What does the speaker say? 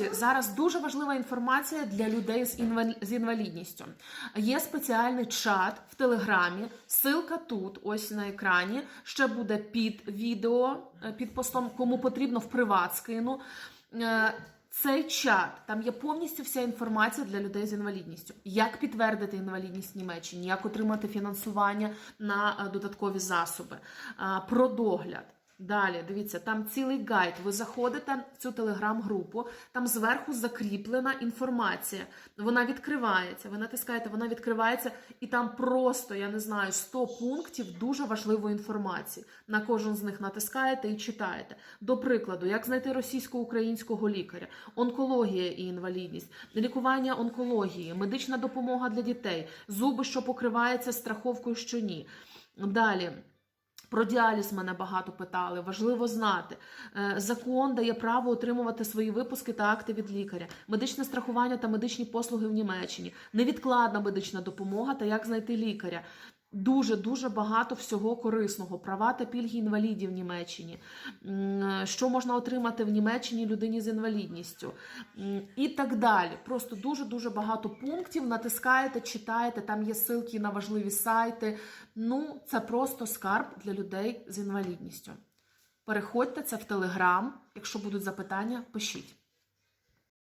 Друзі, зараз дуже важлива інформація для людей з інвал- з інвалідністю. Є спеціальний чат в Телеграмі. Силка тут, ось на екрані. Ще буде під відео, е, під постом, кому потрібно в приват скину. Е, Цей чат, там є повністю вся інформація для людей з інвалідністю. Як підтвердити інвалідність в Німеччині, як отримати фінансування на е, додаткові засоби, про догляд. Далі, дивіться, там цілий гайд. Ви заходите в цю телеграм-групу, там зверху закріплена інформація. Вона відкривається. Ви натискаєте, вона відкривається, і там просто, я не знаю, 100 пунктів дуже важливої інформації. На кожен з них натискаєте і читаєте. До прикладу, як знайти російсько-українського лікаря, онкологія і інвалідність, лікування онкології, медична допомога для дітей, зуби, що покриваються страховкою, що ні. Далі. Про діаліз мене багато питали, важливо знати. Е, Закон дає право отримувати свої випуски та акти від лікаря, медичне страхування та медичні послуги в Німеччині, невідкладна медична допомога та як знайти лікаря. Дуже дуже багато всього корисного, права та пільги інвалідів в Німеччині, що можна отримати в Німеччині людині з інвалідністю і так далі. Просто дуже дуже багато пунктів. Натискаєте, читаєте, там є ссылки на важливі сайти. Ну, це просто скарб для людей з інвалідністю. Переходьте це в Телеграм. Якщо будуть запитання, пишіть.